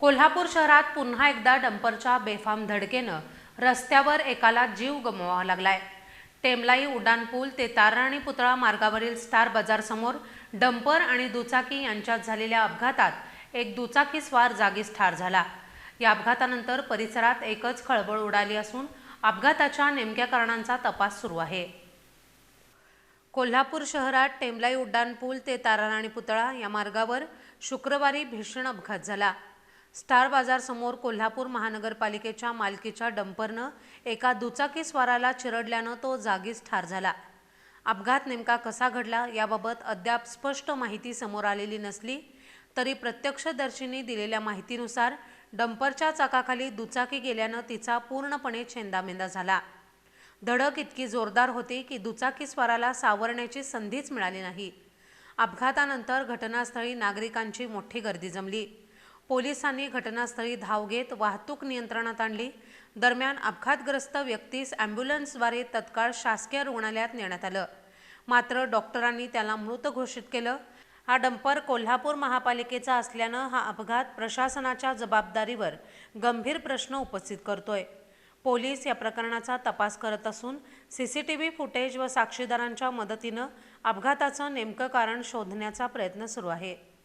कोल्हापूर शहरात पुन्हा एकदा डंपरच्या बेफाम धडकेनं रस्त्यावर एकाला जीव गमवावा लागलाय. टेमलाई उड्डाणपूल ते तारराणी पुतळा मार्गावरील स्टार बाजारसमोर डंपर आणि दुचाकी यांच्यात झालेल्या अपघातात एक दुचाकी स्वार जागीच ठार झाला. या अपघातानंतर परिसरात एकच खळबळ उडाली असून अपघाताच्या नेमक्या कारणांचा तपास सुरू आहे. कोल्हापूर शहरात टेमलाई उड्डाणपूल ते ताराराणी पुतळा या मार्गावर शुक्रवारी भीषण अपघात झाला. स्टार बाजारसमोर कोल्हापूर महानगरपालिकेच्या मालकीच्या डंपरनं एका दुचाकीस्वाराला चिरडल्यानं तो जागीच ठार झाला. अपघात नेमका कसा घडला याबाबत अद्याप स्पष्ट माहिती समोर आलेली नसली तरी प्रत्यक्षदर्शींनी दिलेल्या माहितीनुसार डंपरच्या चाकाखाली दुचाकी गेल्यानं तिचा पूर्णपणे छेंदामेंदा झाला. धडक इतकी जोरदार होती की दुचाकीस्वाराला सावरण्याची संधीच मिळाली नाही. अपघातानंतर घटनास्थळी नागरिकांची मोठी गर्दी जमली. पोलिसांनी घटनास्थळी धाव घेत वाहतूक नियंत्रणात आणली. दरम्यान अपघातग्रस्त व्यक्तीस ॲम्ब्युलन्सद्वारे तत्काळ शासकीय रुग्णालयात नेण्यात आलं. मात्र डॉक्टरांनी त्याला मृत घोषित केलं. हा डंपर कोल्हापूर महापालिकेचा असल्यानं हा अपघात प्रशासनाच्या जबाबदारीवर गंभीर प्रश्न उपस्थित करतोय. पोलीस या प्रकरणाचा तपास करत असून C C T V footage व साक्षीदारांच्या मदतीनं अपघाताचं नेमकं कारण शोधण्याचा प्रयत्न सुरू आहे.